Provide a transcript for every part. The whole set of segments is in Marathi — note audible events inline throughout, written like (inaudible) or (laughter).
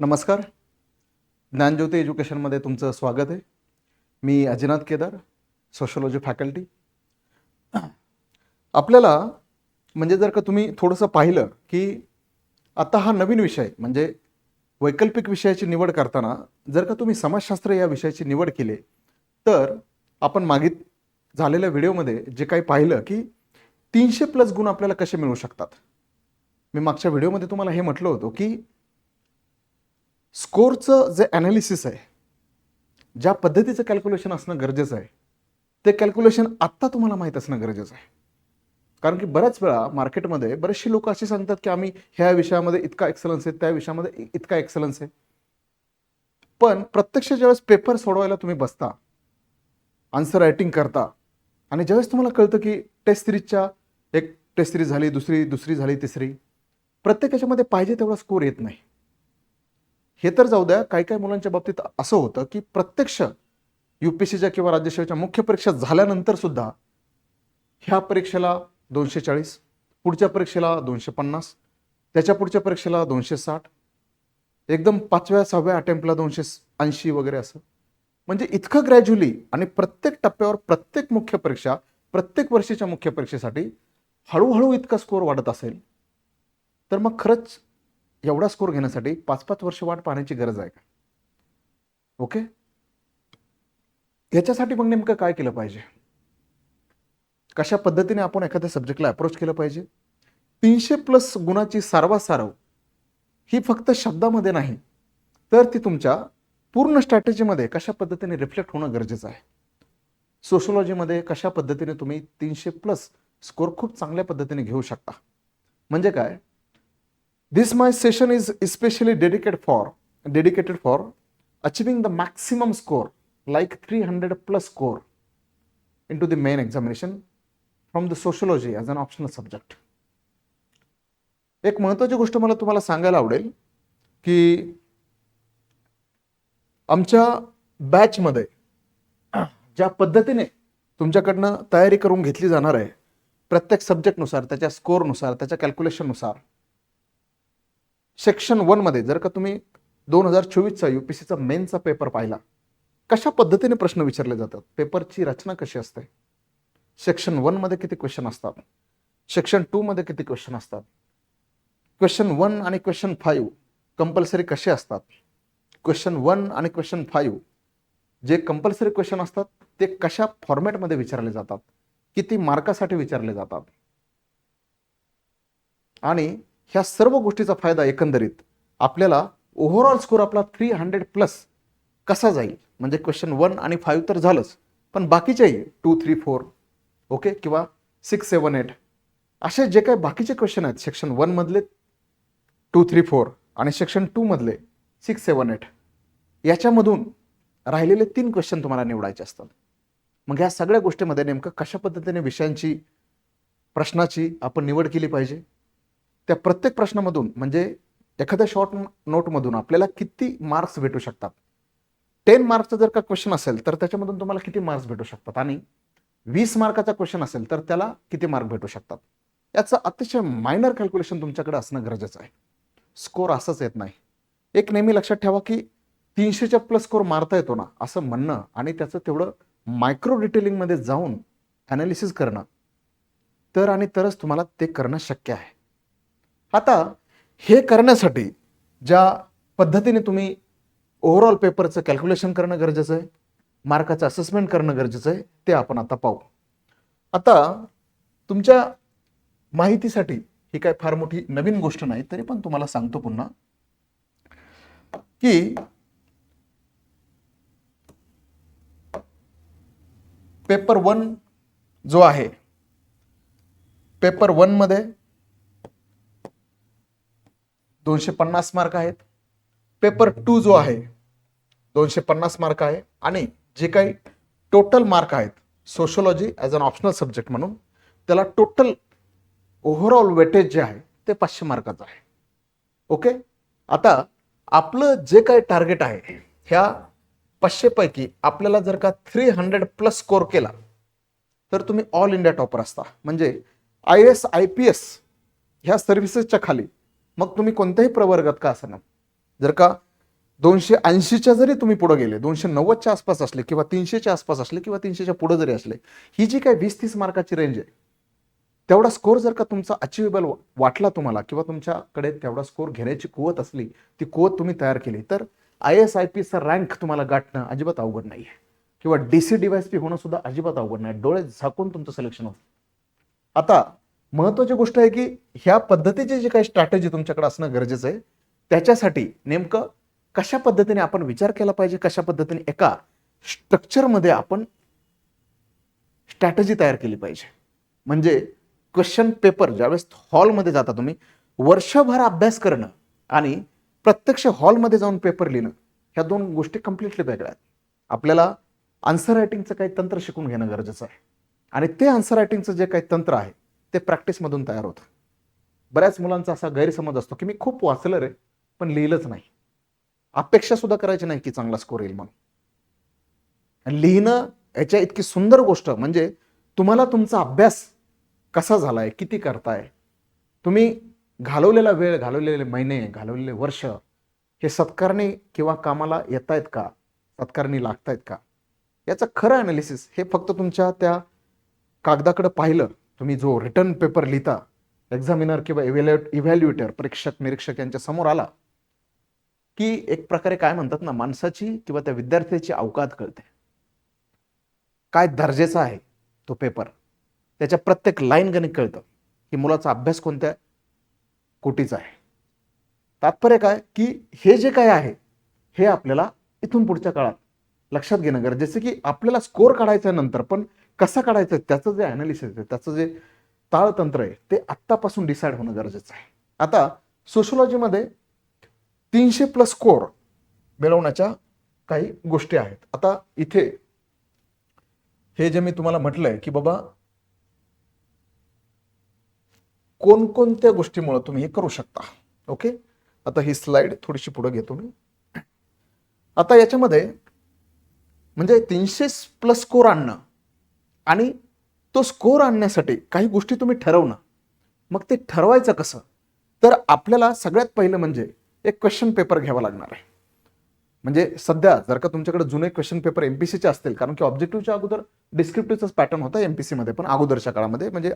नमस्कार. ज्ञानज्योती एज्युकेशनमध्ये तुमचं स्वागत आहे. मी अजिनाथ केदार सोशोलॉजी फॅकल्टी. आपल्याला म्हणजे जर का तुम्ही थोडंसं पाहिलं की आता हा नवीन विषय म्हणजे वैकल्पिक विषयाची निवड करताना जर का तुम्ही समाजशास्त्र या विषयाची निवड केली तर आपण मागित झालेल्या व्हिडिओमध्ये जे काही पाहिलं की तीनशे प्लस गुण आपल्याला कसे मिळू शकतात. मी मागच्या व्हिडिओमध्ये तुम्हाला हे म्हटलं होतं की स्कोरचं जे ॲनालिसिस आहे ज्या पद्धतीचं कॅल्क्युलेशन असणं गरजेचं आहे ते कॅल्क्युलेशन आत्ता तुम्हाला माहीत असणं गरजेचं आहे. कारण की बऱ्याच वेळा मार्केटमध्ये बरेचसे लोक असे सांगतात की आम्ही ह्या विषयामध्ये इतका एक्सलन्स आहे त्या विषयामध्ये इतका एक्सलन्स आहे. पण प्रत्यक्ष ज्यावेळेस पेपर सोडवायला तुम्ही बसता आन्सर रायटिंग करता आणि ज्यावेळेस तुम्हाला कळतं की टेस्ट सिरीजच्या एक टेस्ट सिरीज झाली दुसरी दुसरी झाली तिसरी प्रत्येक याच्यामध्ये पाहिजे तेवढा स्कोर येत नाही. हे तर जाऊ द्या काही काही मुलांच्या बाबतीत असं होतं की प्रत्यक्ष यू पी सीच्या किंवा राज्यसेवेच्या मुख्य परीक्षा झाल्यानंतर सुद्धा ह्या परीक्षेला दोनशे चाळीस पुढच्या परीक्षेला दोनशे पन्नास त्याच्या पुढच्या परीक्षेला दोनशे साठ एकदम पाचव्या सहाव्या अटेम्प्टला दोनशे ऐंशी वगैरे असं. म्हणजे इतकं ग्रॅज्युअली आणि प्रत्येक टप्प्यावर प्रत्येक मुख्य परीक्षा प्रत्येक वर्षीच्या मुख्य परीक्षेसाठी हळूहळू इतका स्कोर वाढत असेल. तर मग खरंच एवढा स्कोर घेण्यासाठी पाच पाच वर्ष वाट पाहण्याची गरज आहे का? ओके? याच्यासाठी मग नेमकं काय केलं पाहिजे? कशा पद्धतीने आपण एखाद्या सब्जेक्टला अप्रोच केलं पाहिजे? तीनशे प्लस गुणाची सारवासारव ही फक्त शब्दामध्ये नाही तर ती तुमच्या पूर्ण स्ट्रॅटेजीमध्ये कशा पद्धतीने रिफ्लेक्ट होणं गरजेचं आहे? सोशोलॉजीमध्ये कशा पद्धतीने तुम्ही तीनशे प्लस स्कोर खूप चांगल्या पद्धतीने घेऊ शकता? म्हणजे काय? This my session is especially dedicated for dedicated for achieving the maximum score like 300 plus score into the main examination from the sociology as an optional subject. एक महत्त्वाची गोष्ट मला तुम्हाला सांगायला आवडेल की आमच्या बॅचमध्ये ज्या पद्धतीने तुमच्याकडनं तयारी करून घेतली जाणार आहे प्रत्येक सब्जेक्टनुसार त्याच्या स्कोरनुसार त्याच्या कॅल्क्युलेशननुसार सेक्शन वनमध्ये जर का तुम्ही दोन हजार चोवीसचा यू पी सीचा मेनचा पेपर पाहिला कशा पद्धतीने प्रश्न विचारले जातात? पेपरची रचना कशी असते? सेक्शन वनमध्ये किती क्वेश्चन असतात? सेक्शन टूमध्ये किती क्वेश्चन असतात? क्वेश्चन वन आणि क्वेश्चन फाईव्ह कंपल्सरी कसे असतात? क्वेश्चन वन आणि क्वेश्चन फाईव्ह जे कंपल्सरी क्वेश्चन असतात ते कशा फॉर्मॅटमध्ये विचारले जातात? किती मार्कासाठी विचारले जातात? आणि ह्या सर्व गोष्टीचा फायदा एकंदरीत आपल्याला ओव्हरऑल स्कोर आपला थ्री हंड्रेड प्लस कसा जाईल? म्हणजे क्वेश्चन वन आणि फाईव्ह तर झालंच. पण बाकीचेही टू थ्री फोर ओके किंवा सिक्स सेवन एट असे जे काही बाकीचे क्वेश्चन आहेत सेक्शन वनमधले टू थ्री फोर आणि सेक्शन टूमधले सिक्स सेवन एट याच्यामधून राहिलेले तीन क्वेश्चन तुम्हाला निवडायचे असतात. मग ह्या सगळ्या गोष्टीमध्ये नेमकं कशा पद्धतीने विषयांची प्रश्नाची आपण निवड केली पाहिजे? त्या प्रत्येक प्रश्नामधून म्हणजे एखाद्या शॉर्ट नोटमधून आपल्याला किती मार्क्स भेटू शकतात? टेन मार्क्सचा जर का क्वेश्चन असेल तर त्याच्यामधून तुम्हाला किती मार्क्स भेटू शकतात? आणि वीस मार्काचा क्वेश्चन असेल तर त्याला किती मार्क भेटू शकतात? याचं अतिशय मायनर कॅल्क्युलेशन तुमच्याकडे असणं गरजेचं आहे. स्कोर असंच येत नाही. एक नेहमी लक्षात ठेवा की तीनशेच्या प्लस स्कोर मारता येतो ना असं म्हणणं आणि त्याचं तेवढं मायक्रो डिटेलिंगमध्ये जाऊन ॲनालिसिस करणं तर आणि तरच तुम्हाला ते करणं शक्य आहे. आता हे करण्यासाठी ज्या पद्धतीने तुम्ही ओव्हरऑल पेपरचं कॅल्क्युलेशन करणं गरजेचं आहे मार्काचं असेसमेंट करणं गरजेचं आहे ते आपण आता पाहू. आता तुमच्या माहितीसाठी ही काय फार मोठी नवीन गोष्ट नाही तरी पण तुम्हाला सांगतो पुन्हा की पेपर वन जो आहे पेपर वनमध्ये दोनशे पन्नास मार्क आहेत. पेपर टू जो आहे दोनशे पन्नास मार्क आहे. आणि जे काही टोटल मार्क आहेत sociology as an optional subject म्हणून त्याला टोटल ओव्हरऑल वेटेज जे आहे ते पाचशे मार्काचं आहे. ओके आता आपलं जे काही टार्गेट आहे ह्या पाचशेपैकी आपल्याला जर का थ्री हंड्रेड प्लस स्कोर केला तर तुम्ही ऑल इंडिया टॉपर असता. म्हणजे I S I P S ह्या सर्व्हिसेसच्या खाली मग तुम्ही कोणत्याही प्रवर्गात का असणार जर का दोनशे ऐंशीच्या जरी तुम्ही पुढे गेले दोनशे नव्वदच्या आसपास असले किंवा तीनशेच्या आसपास असले किंवा तीनशेच्या पुढे जरी असले ही जी काही वीस तीस मार्काची रेंज आहे तेवढा स्कोर जर का तुमचा अचिवेबल वाटला तुम्हाला किंवा तुमच्याकडे तेवढा स्कोर घेण्याची कुवत असली ती कुवत तुम्ही तयार केली तर आय एस आय पीचा रँक तुम्हाला गाठणं अजिबात अवघड नाही आहे किंवा डी सी डिवायस पी होणं सुद्धा अजिबात अवघड नाही. डोळे झाकून तुमचं सिलेक्शन होतं. आता महत्वाची गोष्ट आहे की ह्या पद्धतीची जी काही स्ट्रॅटेजी तुमच्याकडे असणं गरजेचं आहे त्याच्यासाठी नेमकं कशा पद्धतीने आपण विचार केला पाहिजे कशा पद्धतीने एका स्ट्रक्चरमध्ये आपण स्ट्रॅटेजी तयार केली पाहिजे? म्हणजे क्वेश्चन पेपर ज्यावेळेस हॉलमध्ये जाता तुम्ही वर्षभर अभ्यास करणं आणि प्रत्यक्ष हॉलमध्ये जाऊन पेपर लिहिणं ह्या दोन गोष्टी कम्प्लिटली वेगळ्या आहेत. आपल्याला आन्सर रायटिंगचं काही तंत्र शिकून घेणं गरजेचं आहे. आणि ते आन्सर रायटिंगचं जे काही तंत्र आहे ते प्रॅक्टिसमधून तयार होतं. बऱ्याच मुलांचा असा गैरसमज असतो की मी खूप वाचलं रे पण लिहिलंच नाही. अपेक्षा सुद्धा करायची नाही की चांगला स्कोर येईल म्हणून. आणि लिहिणं याच्या इतकी सुंदर गोष्ट म्हणजे तुम्हाला तुमचा अभ्यास कसा झालाय किती करताय तुम्ही घालवलेला वेळ घालवलेले महिने घालवलेले वर्ष हे सत्कारणी किंवा कामाला येत आहेत का सत्कारणी लागतायत का याचं खरं अनालिसिस हे फक्त तुमच्या त्या कागदाकडे पाहिलं. तुम्ही जो रिटर्न पेपर लिहिता एक्झामिनर किंवा इव्हॅल्युएट इव्हॅल्युएटर परीक्षक निरीक्षक यांच्या समोर आला की एक प्रकारे काय म्हणतात ना माणसाची किंवा त्या विद्यार्थ्याची अवकात कळते. काय दर्जेचा आहे तो पेपर त्याच्या प्रत्येक लाईन गणित कळतं की मुलाचा अभ्यास कोणत्या कोटीचा आहे. तात्पर्य काय? की हे जे काय आहे हे आपल्याला इथून पुढच्या काळात लक्षात घेणं गरजेचं की आपल्याला स्कोर काढायचा नंतर पण कसा काढायचं त्याचं जे अनालिसिस आहे त्याचं जे ताळतंत्र आहे ते आत्तापासून डिसाईड होणं गरजेचं आहे. आता सोशोलॉजीमध्ये तीनशे प्लस स्कोर मिळवण्याच्या काही गोष्टी आहेत. आता इथे हे जे मी तुम्हाला म्हटलंय की बाबा कोणकोणत्या गोष्टीमुळे तुम्ही हे करू शकता. ओके? आता ही स्लाइड थोडीशी पुढे घेतो मी आता याच्यामध्ये म्हणजे तीनशे प्लस स्कोर आणणं. आणि तो स्कोर आणण्यासाठी काही गोष्टी तुम्ही ठरवणं मग ते ठरवायचं कसं? तर आपल्याला सगळ्यात पहिलं म्हणजे एक क्वेश्चन पेपर घ्यावा लागणार आहे. म्हणजे सध्या जर का तुमच्याकडे जुने क्वेश्चन पेपर एमपीसीचे असतील कारण की ऑब्जेक्टिव्हच्या अगोदर डिस्क्रिप्टिव्हचाच पॅटर्न होता एमपीसी मध्ये पण अगोदरच्या काळामध्ये म्हणजे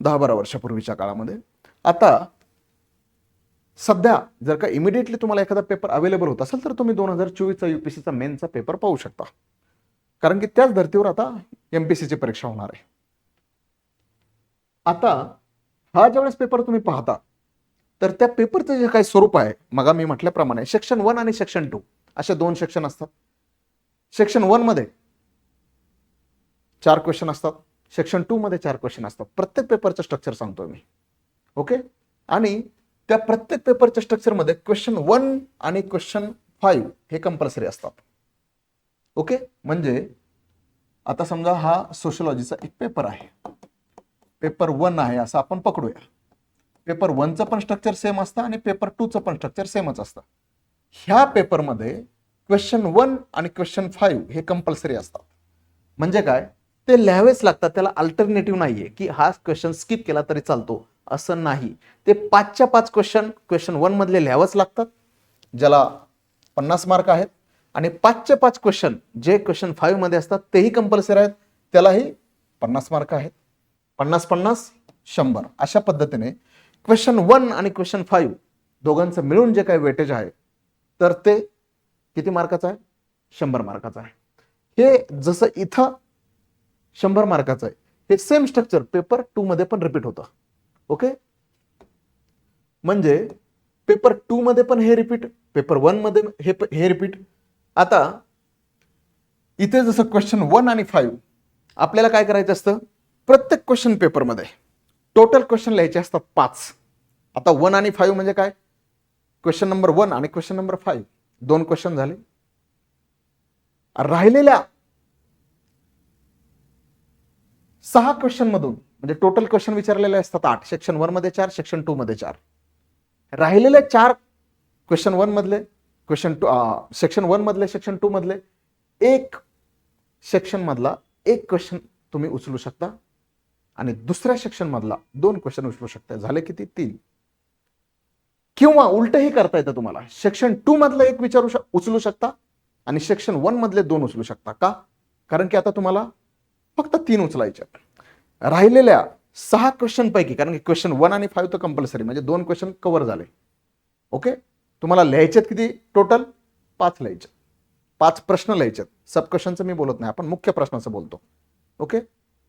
दहा बारा वर्षापूर्वीच्या काळामध्ये. आता सध्या जर का इमिडिएटली तुम्हाला एखादा पेपर अवेलेबल होत असेल तर तुम्ही दोन हजार चोवीसचा युपीसीचा मेनचा पेपर पाहू शकता. कारण की त्याच धर्तीवर आता एमपीसीची परीक्षा होणार आहे. आता हा ज्यावेळेस पेपर तुम्ही पाहता तर त्या पेपरचं जे काही स्वरूप आहे मग मी म्हटल्याप्रमाणे सेक्शन वन आणि सेक्शन टू असे दोन सेक्शन असतात. सेक्शन वनमध्ये चार क्वेश्चन असतात. सेक्शन टू मध्ये चार क्वेश्चन असतात. प्रत्येक पेपरचं स्ट्रक्चर सांगतोय मी. ओके आणि त्या प्रत्येक पेपरच्या स्ट्रक्चरमध्ये क्वेश्चन वन आणि क्वेश्चन फाईव्ह हे कंपल्सरी असतात. ओके? म्हणजे आता समजा हा सोशलॉजीचा एक पेपर आहे. पेपर वन आहे असं आपण पकडूया. पेपर वनचं पण स्ट्रक्चर सेम असतं आणि पेपर टूचं पण स्ट्रक्चर सेमच असतं. ह्या पेपरमध्ये क्वेश्चन वन आणि क्वेश्चन फाईव्ह हे कंपल्सरी असतात. म्हणजे काय? ते लिहावेच लागतात त्याला अल्टरनेटिव्ह नाहीये की हा क्वेश्चन स्किप केला तरी चालतो. असं नाही. ते पाचच्या पाच क्वेश्चन क्वेश्चन वन मधले लिहावंच लागतात. ज्याला पन्नास मार्क आहेत आणि पाचचे पाच क्वेश्चन जे क्वेश्चन फाईव्हमध्ये असतात तेही कंपल्सरी आहेत. त्यालाही पन्नास मार्क आहेत. पन्नास पन्नास शंभर. अशा पद्धतीने क्वेश्चन वन आणि क्वेश्चन फाईव्ह दोघांचं मिळून जे काही वेटेज आहे तर ते किती मार्काचं आहे? शंभर मार्काचं आहे. हे जसं इथं शंभर मार्काचं आहे हे सेम स्ट्रक्चर पेपर टू मध्ये पण रिपीट होतं. ओके म्हणजे पेपर टू मध्ये पण हे रिपीट पेपर वनमध्ये हे हे रिपीट आता इथे जसं क्वेश्चन वन आणि फाईव्ह आपल्याला काय करायचं असतं? प्रत्येक क्वेश्चन पेपरमध्ये टोटल क्वेश्चन लिहायचे असतात पाच. आता वन आणि फाईव्ह म्हणजे काय? क्वेश्चन नंबर वन आणि क्वेश्चन नंबर फाईव्ह दोन क्वेश्चन झाले. राहिलेल्या सहा क्वेश्चन मधून म्हणजे टोटल क्वेश्चन विचारलेले असतात आठ. सेक्शन वनमध्ये चार सेक्शन टू मध्ये चार. राहिलेले चार क्वेश्चन वन मधले क्वेश्चन टू सेक्शन वन मधले सेक्शन टू मधले एक सेक्शन मधला एक क्वेश्चन तुम्ही उचलू शकता आणि दुसऱ्या सेक्शन मधला दोन क्वेश्चन उचलू शकता. झाले किती? तीन. किंवा उलटही करता येतं तुम्हाला. सेक्शन टू मधलं एक विचारू शक उचलू शकता आणि सेक्शन वन मधले दोन उचलू शकता. का? कारण की आता तुम्हाला फक्त तीन उचलायच्या राहिलेल्या सहा क्वेश्चन पैकी कारण की क्वेश्चन वन आणि फाईव्ह तर कंपल्सरी म्हणजे दोन क्वेश्चन कव्हर झाले. ओके तुम्हाला लिहायचेत किती? टोटल पाच लिहायचे. पाच प्रश्न लिहायचेत. आहेत क्वेश्चनचं मी बोलत नाही. आपण मुख्य प्रश्नाचं बोलतो. ओके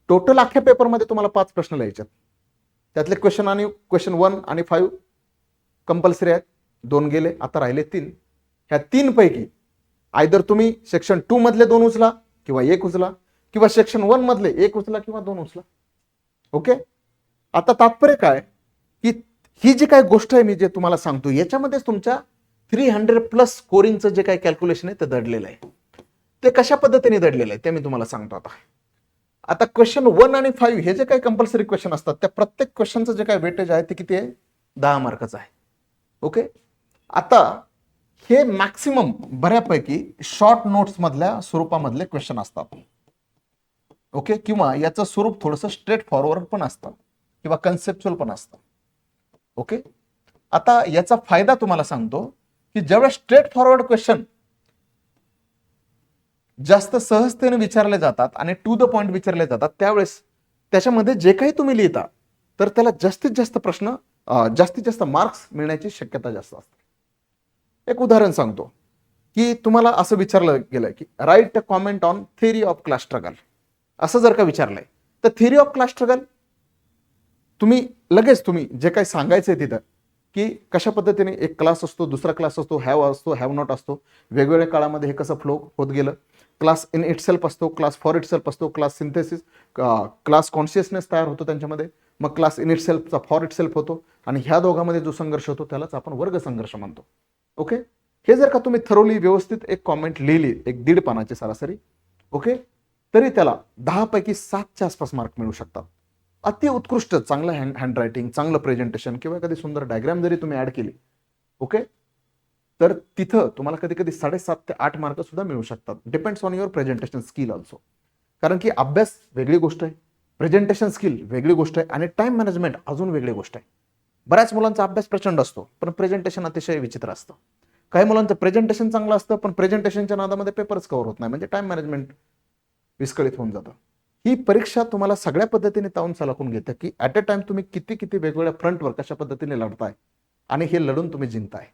टोटल अख्ख्या पेपरमध्ये तुम्हाला पाच प्रश्न लिहायचेत. त्यातले क्वेश्चन आणि क्वेश्चन वन आणि फाईव्ह कंपल्सरी आहेत. दोन गेले आता राहिले तीन. ह्या तीन पैकी आयदर तुम्ही सेक्शन टू मधले दोन उचला किंवा एक उचला किंवा सेक्शन वन मधले एक उचला किंवा दोन उचला. ओके आता तात्पर्य काय? की ही जी काय गोष्ट आहे मी जे तुम्हाला सांगतो याच्यामध्येच तुमच्या थ्री हंड्रेड प्लस स्कोरिंगचं जे काही कॅल्क्युलेशन आहे ते दडलेलं आहे. ते कशा पद्धतीने दडलेलं आहे ते मी तुम्हाला सांगतो आता. आता क्वेश्चन वन आणि फाईव्ह हे जे काही कंपल्सरी क्वेश्चन असतात त्या प्रत्येक क्वेश्चनचं जे काही वेटेज आहे ते किती आहे? दहा मार्काचं आहे. ओके आता हे मॅक्सिमम बऱ्यापैकी शॉर्ट नोट्स मधल्या स्वरूपामधले क्वेश्चन असतात. ओके किंवा याचं स्वरूप थोडंसं स्ट्रेट फॉरवर्ड पण असतं किंवा कन्सेप्च्युअल पण असतं. ओके आता याचा फायदा तुम्हाला सांगतो की ज्यावेळेस स्ट्रेट फॉरवर्ड क्वेश्चन जास्त सहजतेने विचारले जातात आणि टू द पॉइंट विचारले जातात त्यावेळेस त्याच्यामध्ये जे काही तुम्ही लिहिता तर त्याला जास्तीत जास्त प्रश्न जास्तीत जास्त मार्क्स मिळण्याची शक्यता जास्त असते. एक उदाहरण सांगतो की तुम्हाला असं विचारलं गेलं की write a comment on theory of class struggle असं जर का विचारलंय तर थेरी ऑफ क्लास्ट्रगल तुम्ही लगेच तुम्ही जे काही सांगायचंय तिथं की कशा पद्धतीने एक क्लास असतो दुसरा क्लास असतो हॅव असतो हॅव नॉट असतो वेगवेगळ्या काळामध्ये हे कसं फ्लो होत गेलं. क्लास इन इट सेल्फ असतो क्लास फॉर इट सेल्फ असतो क्लास सिंथेसिस क्लास कॉन्शियसनेस तयार होतो त्यांच्यामध्ये मग क्लास इन इट सेल्फचा फॉर इट सेल्फ होतो आणि ह्या दोघांमध्ये जो संघर्ष होतो त्यालाच आपण वर्ग संघर्ष म्हणतो. ओके हे जर का तुम्ही थरोली व्यवस्थित एक कॉमेंट लिहिली एक दीड पानाची सरासरी ओके तरी त्याला दहापैकी सातच्या आसपास मार्क मिळू शकतात. अति उत्कृष्ट चांगलं हँड हँडरायटिंग चांगलं प्रेझेंटेशन किंवा एखादी सुंदर डायग्राम जरी तुम्ही ऍड केली ओके तर तिथं तुम्हाला कधी कधी साडेसात ते आठ मार्क सुद्धा मिळू शकतात. Depends on your presentation skill also कारण की अभ्यास वेगळी गोष्ट आहे प्रेझेंटेशन स्किल वेगळी गोष्ट आहे आणि टाइम मॅनेजमेंट अजून वेगळी गोष्ट आहे. बऱ्याच मुलांचा अभ्यास प्रचंड असतो पण प्रेझेंटेशन अतिशय विचित्र असतं. काही मुलांचं प्रेझेंटेशन चांगलं असतं पण प्रेझेंटेशनच्या नादामध्ये पेपर्स कव्हर होत नाही. म्हणजे टाइम मॅनेजमेंट विस्कळीत होऊन जातं. ही परीक्षा तुम्हाला सगळ्या पद्धतीने तावून सलाखून घेते की ॲट अ टाइम तुम्ही किती किती वेगवेगळ्या फ्रंटवर कशा पद्धतीने लढताय आणि हे लढून तुम्ही जिंकताय.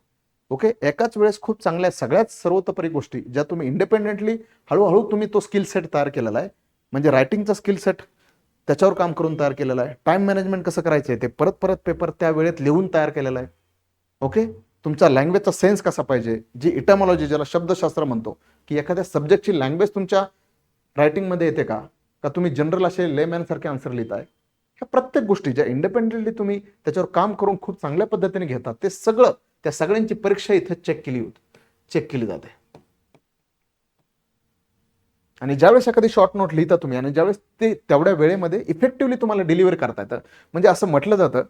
ओके एकाच वेळेस खूप चांगल्या सगळ्यात सर्वतोपरी गोष्टी ज्या तुम्ही इंडिपेंडेंटली हळूहळू तुम्ही तो स्किल सेट तयार केलेला आहे. म्हणजे रायटिंगचा स्किल सेट त्याच्यावर काम करून तयार केलेला आहे. टाइम मॅनेजमेंट कसं करायचं आहे ते परत परत पेपर त्या वेळेत लिहून तयार केलेलं आहे. ओके तुमचा लँग्वेजचा सेन्स कसा पाहिजे? जी इटॅमॉलॉजी ज्याला शब्दशास्त्र म्हणतो की एखाद्या सब्जेक्टची लँग्वेज तुमच्या रायटिंगमध्ये येते का? का तुम्ही जनरल असे लेमॅन सारखे आन्सर लिहिताय? ह्या प्रत्येक गोष्टी ज्या इंडिपेंडेंटली तुम्ही त्याच्यावर काम करून खूप चांगल्या पद्धतीने घेतात. ते सगळं त्या सगळ्यांची परीक्षा इथे चेक केली होती. चेक केली जाते. आणि ज्यावेळेस एखादी शॉर्ट नोट लिहिता तुम्ही आणि ज्यावेळेस ते तेवढ्या वेळेमध्ये इफेक्टिव्हली तुम्हाला डिलिव्हर करता येतं. म्हणजे असं म्हटलं जातं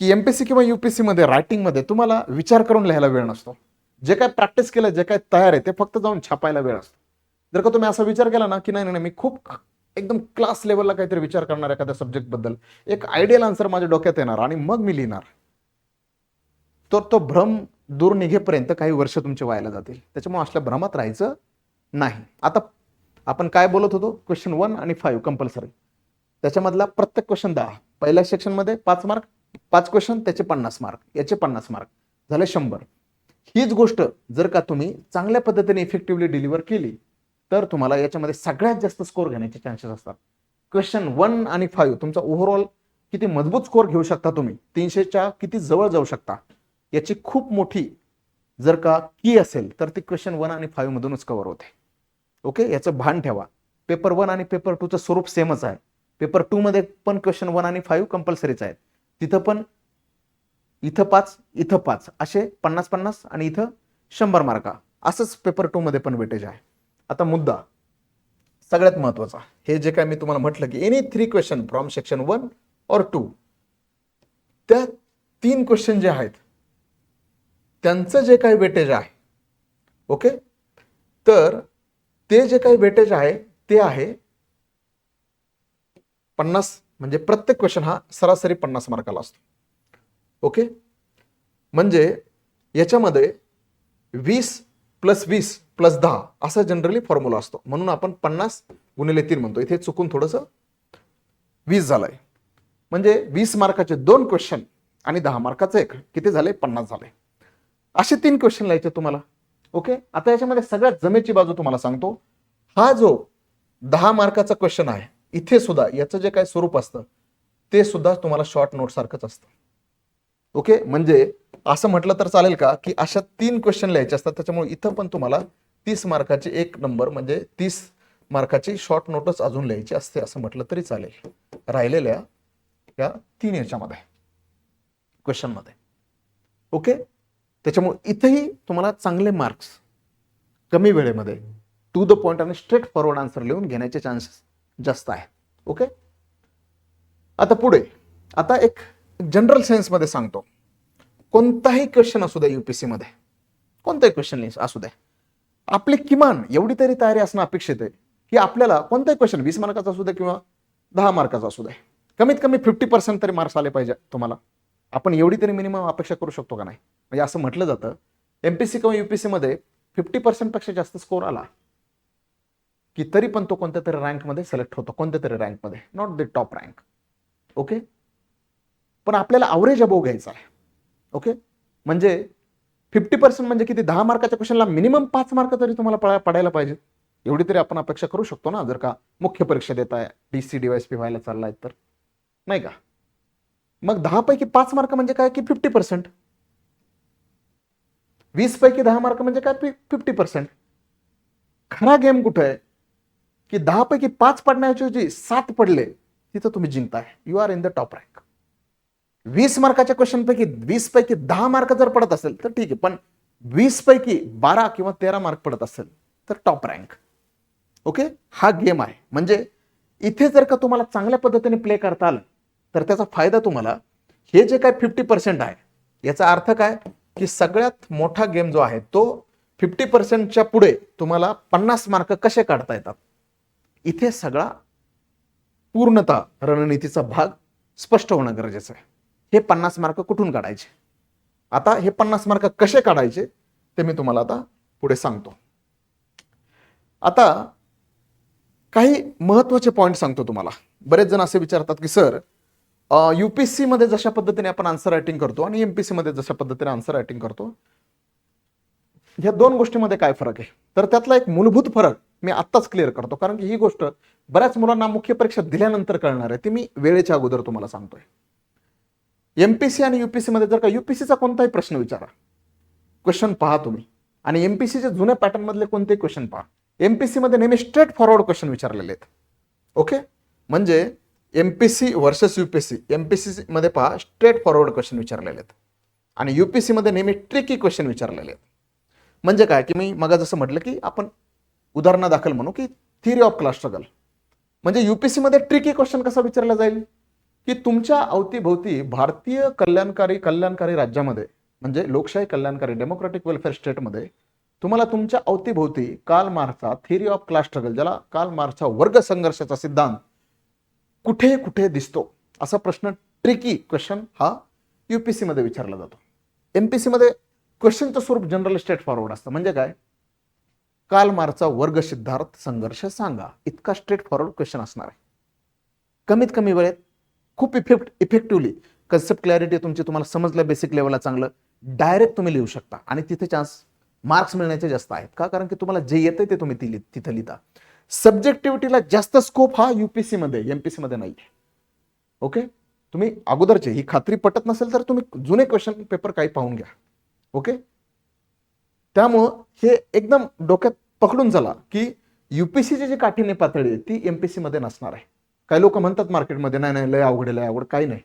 की एमपीसी किंवा युपीएससी मध्ये रायटिंगमध्ये तुम्हाला विचार करून लिहायला वेळ नसतो. जे काय प्रॅक्टिस केलं जे काय तयार आहे ते फक्त जाऊन छापायला वेळ असतो. जर का तुम्ही असा विचार केला ना की नाही नाही नाही, मी खूप एकदम क्लास लेवलला काहीतरी विचार करणार एखाद्या सब्जेक्टबद्दल. एक आयडियल आन्सर माझ्या डोक्यात येणार आणि मग मी लिहिणार. तर तो भ्रम दूर निघेपर्यंत काही वर्ष तुमचे व्हायला जातील. त्याच्यामुळे असल्या भ्रमात राहायचं नाही. आता आपण काय बोलत होतो? क्वेश्चन वन आणि फाईव्ह कंपल्सरी त्याच्यामधला प्रत्येक क्वेश्चन दहा. पहिल्या सेक्शनमध्ये पाच मार्क पाच क्वेश्चन त्याचे पन्नास मार्क याचे पन्नास मार्क झाले शंभर. हीच गोष्ट जर का तुम्ही चांगल्या पद्धतीने इफेक्टिव्हली डिलिव्हर केली तर तुम्हाला याच्यामध्ये सगळ्यात जास्त स्कोर घेण्याचे चान्सेस असतात. क्वेश्चन वन आणि फाईव्ह तुमचा ओव्हरऑल किती मजबूत स्कोर घेऊ शकता तुम्ही? तीनशेच्या किती जवळ जाऊ शकता? याची खूप मोठी जर का की असेल तर ती क्वेश्चन वन आणि फाईव्ह मधूनच कव्हर होते. ओके याचं भान ठेवा. पेपर वन आणि पेपर टूचं स्वरूप सेमच आहे. पेपर टू मध्ये पण क्वेश्चन वन आणि फाईव्ह कंपल्सरीच आहेत. तिथं पण इथं पाच इथं पाच. असे पन्नास पन्नास आणि इथं शंभर मार्का असंच पेपर टू मध्ये पण वेटेज आहे. आता मुद्दा. सगळ्यात महत्त्वाचा हे जे काय मी तुम्हाला म्हटलं की any three question from section one और टू त्या तीन क्वेश्चन जे आहेत त्यांचं जे काही वेटेज आहे ओके तर ते जे काही वेटेज आहे ते आहे पन्नास म्हणजे प्रत्येक क्वेश्चन हा सरासरी पन्नास मार्काला असतो. ओके म्हणजे याच्यामध्ये वीस प्लस वीस प्लस दहा असा जनरली फॉर्म्युला असतो. म्हणून आपण पन्नास गुणिले तीन म्हणतो. इथे चुकून थोडंसं वीस झालंय. म्हणजे वीस मार्काचे दोन क्वेश्चन आणि दहा मार्काचं एक. किती झाले? पन्नास झाले. असे तीन क्वेश्चन लिहायचे तुम्हाला. ओके आता याच्यामध्ये सगळ्यात जमेची बाजू तुम्हाला सांगतो. हा जो दहा मार्काचा क्वेश्चन आहे इथे सुद्धा याचं जे काय स्वरूप असतं ते सुद्धा तुम्हाला शॉर्ट नोट सारखंच असतं. ओके म्हणजे असं म्हटलं तर चालेल का? की अशा तीन क्वेश्चन लिहायचे असतात. त्याच्यामुळे इथं पण तुम्हाला तीस मार्काचे एक नंबर म्हणजे तीस मार्काची शॉर्ट नोटच अजून लिहायची असते असं म्हटलं तरी चालेल. राहिलेल्या या तीन याच्यामध्ये क्वेश्चनमध्ये ओके त्याच्यामुळे इथंही तुम्हाला चांगले मार्क्स कमी वेळेमध्ये टू द पॉइंट आणि स्ट्रेट फॉरवर्ड आन्सर लिहून घेण्याचे चान्सेस जास्त आहे. ओके आता पुढे आता एक जनरल सेन्समध्ये सांगतो. कोणताही क्वेश्चन असू द्या युपीसी मध्ये कोणताही क्वेश्चन असू द्या आपली किमान एवढी तरी तयारी असणं अपेक्षित आहे की आपल्याला कोणताही क्वेश्चन वीस मार्काचा असू द्या किंवा दहा मार्काचा असू द्या कमीत कमी फिफ्टी पर्सेंट तरी मार्क्स आले पाहिजे तुम्हाला. आपण एवढी तरी मिनिमम अपेक्षा करू शकतो का नाही? म्हणजे असं म्हटलं जातं एमपीसी किंवा युपीसी मध्ये फिफ्टी पर्सेंटपेक्षा जास्त स्कोर आला की तरी पण तो कोणत्या तरी रँकमध्ये सिलेक्ट होतो कोणत्या तरी रँकमध्ये not the top rank okay पण आपल्याला अवरेज अबोव घ्यायचा आहे. ओके म्हणजे फिफ्टी पर्सेंट म्हणजे किती? दहा मार्काच्या क्वेश्चनला मिनिमम पाच मार्क तरी तुम्हाला पडा पडायला पाहिजे एवढी तरी आपण अपेक्षा करू शकतो ना जर का मुख्य परीक्षा देत आहे D C D Y P व्हायला चाललाय तर. नाही का? मग दहा पैकी पाच मार्क म्हणजे काय की फिफ्टी पर्सेंट? वीस पैकी दहा मार्क म्हणजे काय? Fifty percent. खरा गेम कुठं आहे? की दहा पैकी पाच पडण्याऐवजी सात पडले तिथं तुम्ही जिंकताय. You are in the top rank वीस मार्काच्या क्वेश्चन पैकी वीस पैकी दहा मार्क जर पडत असेल तर ठीक आहे. पण वीस पैकी बारा किंवा तेरा मार्क पडत असेल तर टॉप रँक ओके हा गेम आहे. म्हणजे इथे जर का तुम्हाला चांगल्या पद्धतीने प्ले करता आलं तर त्याचा फायदा तुम्हाला हे जे काय फिफ्टी पर्सेंट आहे याचा अर्थ काय? की सगळ्यात मोठा गेम जो आहे तो फिफ्टी पर्सेंटच्या पुढे तुम्हाला पन्नास मार्क कसे काढता येतात? इथे सगळा पूर्णतः रणनीतीचा भाग स्पष्ट होणं गरजेचं आहे. हे पन्नास मार्क कुठून काढायचे? आता हे पन्नास मार्क कसे काढायचे ते मी तुम्हाला आता पुढे सांगतो. आता काही महत्त्वाचे पॉईंट सांगतो तुम्हाला. बरेच जण असे विचारतात की सर युपीएससी मध्ये जशा पद्धतीने आपण आन्सर रायटिंग करतो आणि एमपीसी मध्ये जशा पद्धतीने आन्सर रायटिंग करतो ह्या दोन गोष्टीमध्ये काय फरक आहे? तर त्यातला एक मूलभूत फरक मी आत्ताच क्लिअर करतो कारण की ही गोष्ट बऱ्याच मुलांना मुख्य परीक्षा दिल्यानंतर कळणार आहे ती मी वेळेच्या अगोदर तुम्हाला सांगतोय. एमपीसी आणि यू पी मध्ये जर का यू पी सीचा कोणताही प्रश्न विचारा. क्वेश्चन पहा तुम्ही. आणि एम पी सीच्या जुन्या पॅटर्नमधले कोणते कोणतेही क्वेश्चन पहा एम पी मध्ये नेहमी स्ट्रेट फॉरवर्ड क्वेश्चन विचारलेले आहेत. ओके म्हणजे M P C versus UPSC MPC मध्ये पहा स्ट्रेट फॉरवर्ड क्वेश्चन विचारलेले आहेत. आणि यू पी मध्ये नेहमी ट्रिकी क्वेश्चन विचारलेले आहेत. म्हणजे काय? की मी मग जसं म्हटलं की आपण उदाहरणादाखल म्हणू की थिअरी ऑफ क्लास स्ट्रगल म्हणजे यू पी सीमध्ये ट्रिकी क्वेश्चन कसा विचारला जाईल? की तुमच्या अवतीभोवती भारतीय कल्याणकारी कल्याणकारी राज्यामध्ये म्हणजे लोकशाही कल्याणकारी डेमोक्रॅटिक वेलफेअर स्टेटमध्ये तुम्हाला तुमच्या अवतीभोवती काल मार्चचा थिअरी ऑफ क्लास स्ट्रगल ज्याला काल मार्चचा वर्ग संघर्षाचा सिद्धांत कुठे कुठे दिसतो? असा प्रश्न ट्रिकी क्वेश्चन हा युपीसी मध्ये विचारला जातो. एमपीसी मध्ये क्वेश्चनचं स्वरूप जनरल स्टेट फॉरवर्ड असतं. म्हणजे काय? काल मार्चा वर्ग सिद्धार्थ संघर्ष सांगा. इतका स्ट्रेट फॉरवर्ड क्वेश्चन असणार आहे. कमीत कमी वेळेत खूप इफेक्ट इफेक्टिव्हली कन्सेप्ट क्लॅरिटी तुमची तुम्हाला समजलं बेसिक लेवलला चांगलं. डायरेक्ट तुम्ही लिहू शकता आणि तिथे चान्स मार्क्स मिळण्याचे जास्त आहेत. का? कारण की तुम्हाला जे येतं ते तुम्ही ती तिथं लिहिता. सब्जेक्टिव्हिटीला जास्त स्कोप हा युपीसी मध्ये एमपीसी मध्ये नाही. ओके तुम्ही अगोदरचे ही खात्री पटत नसेल तर तुम्ही जुने क्वेश्चन पेपर काही पाहून घ्या. ओके त्यामुळं हे एकदम डोक्यात पकडून चला की युपीएससीची जी काठीण्य पातळी आहे ती एमपीसी मध्ये नसणार आहे. काही लोक म्हणतात मार्केटमध्ये नाही नाही लय अवघड लय अवघड. काही नाही.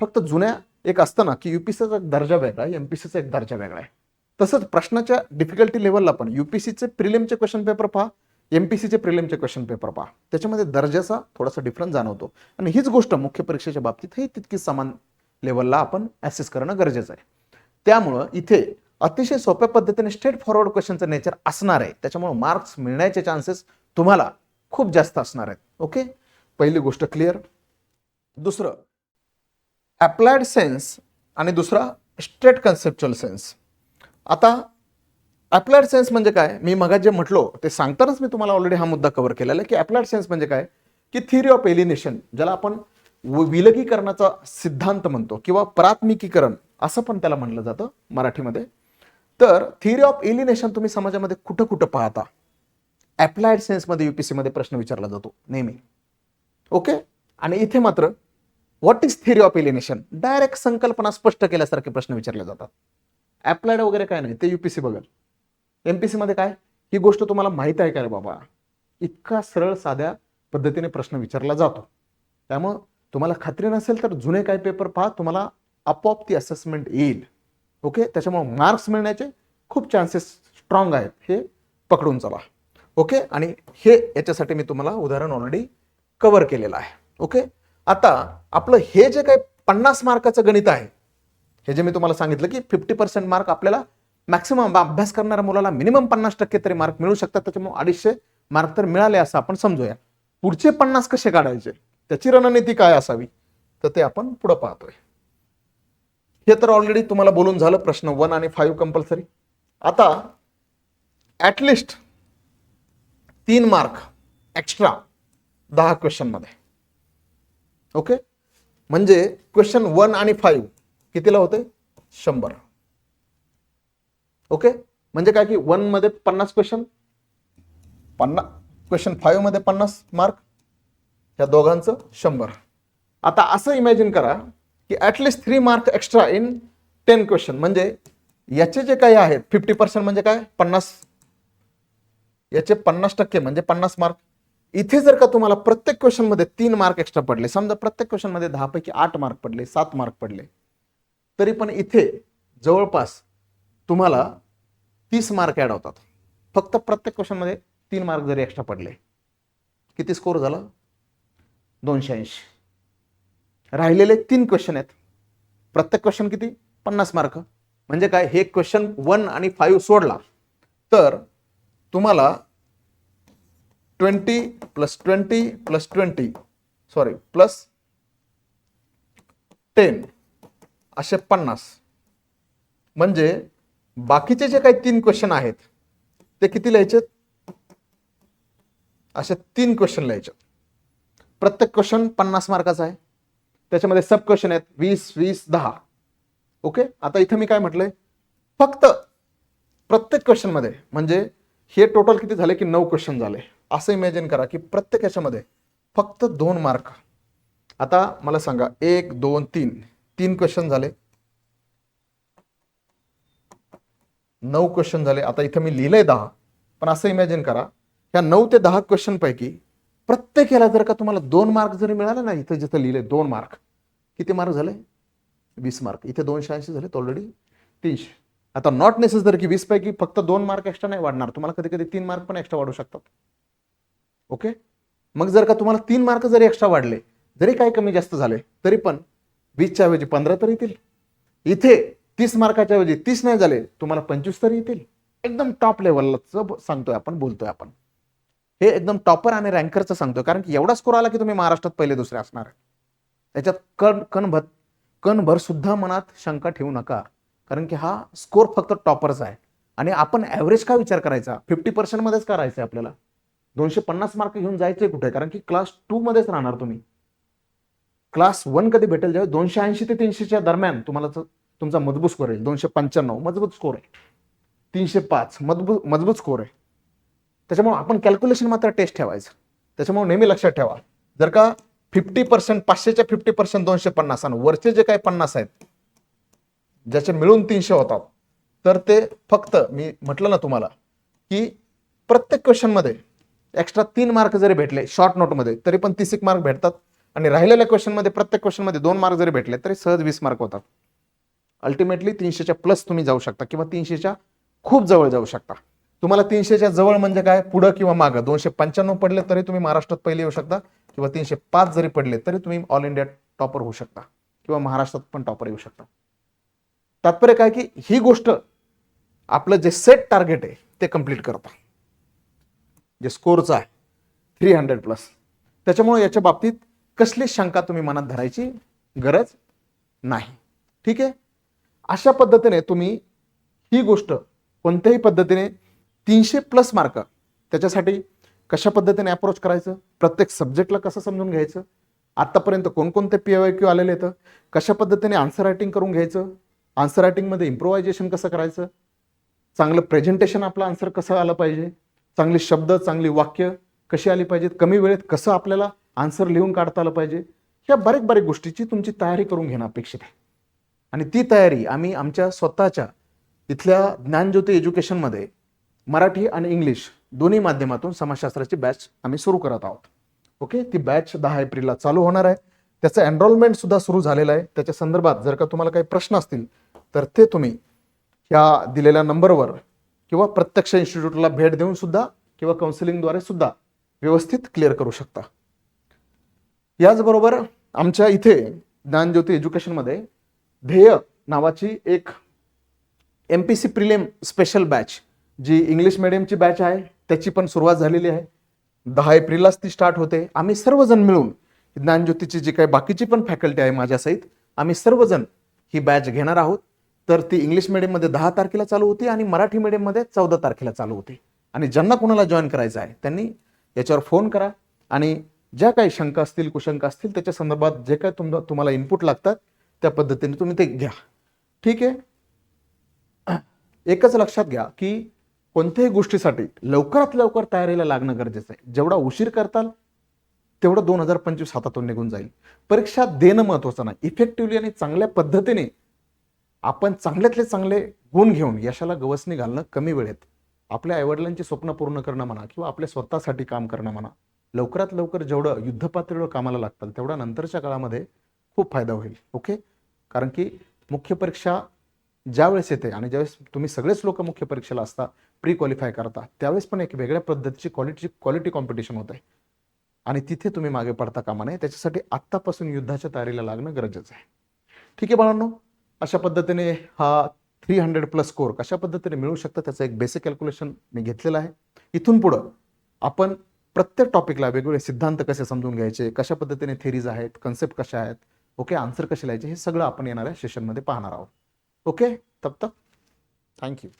फक्त जुन्या एक असतं ना की युपीसीचा एक दर्जा वेगळा आहे एमपीसीचा एक दर्जा वेगळा आहे. तसंच प्रश्नाच्या डिफिकल्टी लेवलला पण युपीसीचे प्रिलिमचे क्वेश्चन पेपर पहा एमपीसीचे प्रिलिमचे क्वेश्चन पेपर पहा. त्याच्यामध्ये दर्जाचा थोडासा डिफरन्स जाणवतो. आणि हीच गोष्ट मुख्य परीक्षेच्या बाबतीतही तितकीच समान लेवलला आपण ॲसेस करणं गरजेचं आहे. त्यामुळं इथे अतिशय सोप्या पद्धतीने स्ट्रेट फॉरवर्ड क्वेश्चनचं नेचर असणार आहे. त्याच्यामुळे मार्क्स मिळण्याचे चान्सेस तुम्हाला खूप जास्त असणार आहेत. ओके पहिली गोष्ट क्लिअर दुसरं ॲप्लायड सेन्स आणि दुसरा स्ट्रेट कन्सेप्च्युअल सेन्स आता ॲप्लायड सेन्स म्हणजे काय? मी मगात जे म्हटलो ते सांगतानाच मी तुम्हाला ऑलरेडी हा मुद्दा कव्हर केलेला आहे की ॲप्लायड सेन्स म्हणजे काय? की थिअरी ऑफ एलिनेशन ज्याला आपण विलगीकरणाचा सिद्धांत म्हणतो किंवा प्राथमिकीकरण असं पण त्याला म्हणलं जातं मराठीमध्ये. तर थिअरी ऑफ एलिनेशन तुम्ही समाजामध्ये कुठं कुठं पाहता ॲप्लायड सेन्समध्ये युपीसीमध्ये प्रश्न विचारला जातो नेहमी. ओके? आणि इथे मात्र what is theory of alienation direct संकल्पना स्पष्ट केल्यासारखे प्रश्न विचारले जातात. अप्लाइड वगैरे काय नाही ते युपीसी बघेल एमपीसी मध्ये काय? ही गोष्ट तुम्हाला माहीत आहे का रे बाबा? इतका सरळ साध्या पद्धतीने प्रश्न विचारला जातो. त्यामुळं तुम्हाला खात्री नसेल तर जुने काय पेपर पहा तुम्हाला आपोआप ती असेसमेंट येईल. ओके? त्याच्यामुळे मार्क्स मिळण्याचे खूप चान्सेस स्ट्रॉंग आहेत. हे पकडून चला. ओके? आणि हे याच्यासाठी मी तुम्हाला उदाहरण ऑलरेडी कव्हर केलेलं आहे. ओके आता आपलं हे जे काही पन्नास मार्काचं गणित आहे हे जे मी तुम्हाला सांगितलं की फिफ्टी पर्सेंट मार्क आपल्याला मॅक्सिमम अभ्यास करणाऱ्या मुलाला मिनिमम पन्नास टक्के तरी मार्क मिळू शकतात. त्याच्यामुळे अडीचशे मार्क तर मिळाले असं आपण समजूया. पुढचे पन्नास कसे काढायचे? त्याची रणनीती काय असावी? तर ते आपण पुढं पाहतोय. हे तर ऑलरेडी तुम्हाला बोलून झालं प्रश्न वन आणि फाईव्ह कंपल्सरी आता ॲटलिस्ट तीन मार्क एक्स्ट्रा दहा क्वेश्चनमध्ये ओके म्हणजे क्वेश्चन वन आणि फाईव्ह कितीला होते शंभर. ओके म्हणजे काय की वनमध्ये पन्नास क्वेश्चन पन्नास क्वेश्चन फाईव्हमध्ये पन्नास मार्क या दोघांचं शंभर. आता असं इमॅजिन करा की at least three mark extra in ten question म्हणजे याचे जे काही आहेत फिफ्टी पर्सेंट म्हणजे काय? पन्नास. याचे पन्नास टक्के म्हणजे पन्नास मार्क इथे जर का तुम्हाला प्रत्येक क्वेश्चनमध्ये तीन मार्क एक्स्ट्रा पडले समजा प्रत्येक क्वेश्चनमध्ये दहापैकी आठ मार्क पडले सात मार्क पडले तरी पण इथे जवळपास तुम्हाला तीस मार्क ॲड होतात. फक्त प्रत्येक क्वेश्चनमध्ये तीन मार्क जरी एक्स्ट्रा पडले किती स्कोर झाला? दोनशे ऐंशी. राहिलेले तीन क्वेश्चन आहेत. प्रत्येक क्वेश्चन किती? पन्नास मार्क म्हणजे काय? हे क्वेश्चन वन आणि फाईव्ह सोडला. तर तुम्हाला twenty plus twenty plus twenty. Sorry plus ten. असे पन्नास. म्हणजे बाकीचे जे काही तीन क्वेश्चन आहेत ते किती लिहायचे? असे तीन क्वेश्चन लिहायचे. प्रत्येक क्वेश्चन पन्नास मार्काचा आहे. त्याच्यामध्ये सब क्वेश्चन आहेत वीस वीस दहा. ओके आता इथं मी काय म्हटलंय? फक्त प्रत्येक क्वेश्चनमध्ये म्हणजे हे टोटल किती झाले की नऊ क्वेश्चन झाले? असं इमॅजिन करा की प्रत्येक याच्यामध्ये फक्त दोन मार्क आता मला सांगा एक दोन तीन. तीन क्वेश्चन झाले. नऊ क्वेश्चन झाले. आता इथं मी लिहिलंय दहा. पण असं इमॅजिन करा ह्या नऊ ते दहा क्वेश्चन पैकी प्रत्येक याला जर का तुम्हाला दोन मार्क जरी मिळाले ना इथं जिथं लिहिले दोन मार्क किती मार्क झाले? वीस मार्क इथे दोनशे ऐंशी झाले ऑलरेडी तीनशे. आता नॉट नेसेसरी की वीस पैकी फक्त दोन मार्क एक्स्ट्रा नाही वाढणार. तुम्हाला कधी कधी तीन मार्क पण एक्स्ट्रा वाढू शकतात. ओके मग जर का तुम्हाला तीन मार्क जरी एक्स्ट्रा वाढले जरी काही कमी जास्त झाले तरी पण वीसच्या ऐवजी पंधरा तरी येतील. इथे तीस मार्काच्या ऐवजी तीस नाही झाले तुम्हाला पंचवीस तरी येतील. एकदम टॉप लेवलचं सांगतोय आपण बोलतोय आपण. हे एकदम टॉपर आणि रँकरचं सांगतोय कारण की एवढा स्कोर आला की तुम्ही महाराष्ट्रात पहिले दुसरे असणार त्याच्यात कण कणभर कणभर सुद्धा मनात शंका ठेवू नका. कारण की हा स्कोर फक्त टॉपरचा आहे. आणि आपण ॲव्हरेज का विचार करायचा? फिफ्टी पर्सेंटमध्येच करायचं आहे आपल्याला. दोनशे पन्नास मार्क घेऊन जायचंय कुठे? कारण की क्लास टू मध्येच राहणार तुम्ही. क्लास वन कधी भेटेल? जेव्हा दोनशे ऐंशी ते तीनशेच्या दरम्यान तुम्हाला तुमचा मजबूत स्कोर येईल. दोनशे पंच्याण्णव मजबूत स्कोर आहे. तीनशे पाच मजबूत मजबूत स्कोर आहे. त्याच्यामुळे आपण कॅल्क्युलेशन मात्र टेस्ट ठेवायचं. त्याच्यामुळे नेहमी लक्षात ठेवा. जर का फिफ्टी पर्सेंट पाचशेच्या फिफ्टी पर्सेंट दोनशे पन्नास आणि वरचे जे काही पन्नास आहेत ज्याचे मिळून तीनशे होतात. तर ते फक्त मी म्हटलं ना तुम्हाला की प्रत्येक क्वेश्चनमध्ये एक्स्ट्रा तीन मार्क जरी भेटले शॉर्ट नोटमध्ये तरी पण तीस एक मार्क भेटतात. आणि राहिलेल्या क्वेश्चनमध्ये प्रत्येक क्वेश्चनमध्ये दोन मार्क जरी भेटले तरी सहज वीस मार्क होतात. अल्टिमेटली तीनशेच्या प्लस तुम्ही जाऊ शकता किंवा तीनशेच्या खूप जवळ जाऊ शकता. तुम्हाला तीनशेच्या जवळ म्हणजे काय? पुढं किंवा मागं. दोनशे पंच्याण्णव पडले तरी तुम्ही महाराष्ट्रात पहिले येऊ शकता किंवा तीनशे पाच जरी पडले तरी तुम्ही ऑल इंडिया टॉपर होऊ शकता किंवा महाराष्ट्रात पण टॉपर येऊ शकता. तात्पर्य काय की ही गोष्ट आपलं जे सेट टार्गेट आहे ते कंप्लीट करता जे स्कोरचं आहे थ्री हंड्रेड प्लस त्याच्यामुळे याच्या बाबतीत कसली शंका तुम्ही मनात धरायची गरज नाही. ठीक आहे? अशा पद्धतीने तुम्ही ही गोष्ट कोणत्याही पद्धतीने तीनशे प्लस मार्क त्याच्यासाठी कशा पद्धतीने अप्रोच करायचं? प्रत्येक सब्जेक्टला कसं समजून घ्यायचं? आत्तापर्यंत कोणकोणते पी वाय क्यू आलेले आहेत? कशा पद्धतीने आन्सर रायटिंग करून घ्यायचं? आन्सर रायटिंगमध्ये इम्प्रोवायझेशन कसं करायचं? चांगलं प्रेझेंटेशन आपलं आन्सर कसं आलं पाहिजे? चांगले शब्द चांगली वाक्य कशी आली पाहिजेत? कमी वेळेत कसं आपल्याला आन्सर लिहून काढता आलं पाहिजे? ह्या बारीक बारीक गोष्टीची तुमची तयारी करून घेणं अपेक्षित आहे. आणि ती तयारी आम्ही आमच्या स्वतःच्या इथल्या ज्ञानज्योती एज्युकेशनमध्ये मराठी आणि इंग्लिश दोन्ही माध्यमातून समाजशास्त्राची बॅच आम्ही सुरू करत आहोत. ओके ती बॅच दहा एप्रिलला चालू होणार आहे. त्याचं एनरोलमेंट सुद्धा सुरू झालेलं आहे. त्याच्या संदर्भात जर का तुम्हाला काही प्रश्न असतील तर ते तुम्ही ह्या दिलेल्या नंबरवर किंवा प्रत्यक्ष इन्स्टिट्यूटला भेट देऊन सुद्धा किंवा काउन्सिलिंगद्वारे सुद्धा व्यवस्थित क्लिअर करू शकता. याचबरोबर आमच्या इथे ज्ञानज्योती एज्युकेशनमध्ये ध्येय नावाची एक M P C prelim special batch जी इंग्लिश मिडियमची बॅच आहे त्याची पण सुरुवात झालेली आहे. दहा एप्रिललाच ती स्टार्ट होते. आम्ही सर्वजण मिळून ज्ञानज्योतीची जी काही बाकीची पण फॅकल्टी आहे माझ्यासहित आम्ही सर्वजण ही बॅच घेणार आहोत. तर ती इंग्लिश मिडियममध्ये दहा तारखेला चालू होती आणि मराठी मिडियममध्ये चौदा तारखेला चालू होती. आणि ज्यांना कोणाला जॉईन करायचं आहे त्यांनी याच्यावर फोन करा आणि ज्या काही शंका असतील कुशंका असतील त्याच्या संदर्भात जे काय तुम तुम्हाला इनपुट लागतात त्या पद्धतीने तुम्ही ते घ्या. ठीक आहे? (clears throat) एकच लक्षात घ्या की कोणत्याही गोष्टीसाठी लवकरात लवकर तयारीला लागणं गरजेचं आहे. जेवढा उशीर करताल तेवढं दोन हजार पंचवीस हातातून निघून जाईल. परीक्षा देणं महत्त्वाचं नाही. इफेक्टिव्हली आणि चांगल्या पद्धतीने आपण चांगल्यातले चांगले गुण घेऊन यशाला गवसणी घालणं कमी वेळेत. आपल्या आईवडिलांची स्वप्न पूर्ण करणं म्हणा किंवा आपल्या स्वतःसाठी काम करणं म्हणा. लवकरात लवकर जेवढं युद्धपातळीवर कामाला लागतात तेवढा नंतरच्या काळामध्ये खूप फायदा होईल. ओके? कारण की मुख्य परीक्षा ज्यावेळेस येते आणि ज्यावेळेस तुम्ही सगळेच लोक मुख्य परीक्षेला असता प्री क्वालिफाय करता त्यावेळेस पण एक वेगळ्या पद्धतीची क्वालिटी क्वालिटी कॉम्पिटिशन होत आहे आणि तिथे तुम्ही मागे पडता कामा नये. त्याच्यासाठी आत्तापासून युद्धाच्या तयारीला लागणं गरजेचं आहे. ठीक आहे बाळांनो? अशा पद्धतीने हा थ्री हंड्रेड प्लस स्कोर कशा पद्धतीने मिळू शकतं त्याचं एक बेसिक कॅल्क्युलेशन मी घेतलेलं आहे. इथून पुढं आपण प्रत्येक टॉपिकला वेगवेगळे सिद्धांत कसे समजून घ्यायचे कशा पद्धतीने थेरीज आहेत कन्सेप्ट कशा आहेत ओके आन्सर कसे लिहायचे हे सगळं आपण येणाऱ्या सेशनमध्ये पाहणार आहोत. ओके तब तक थँक्यू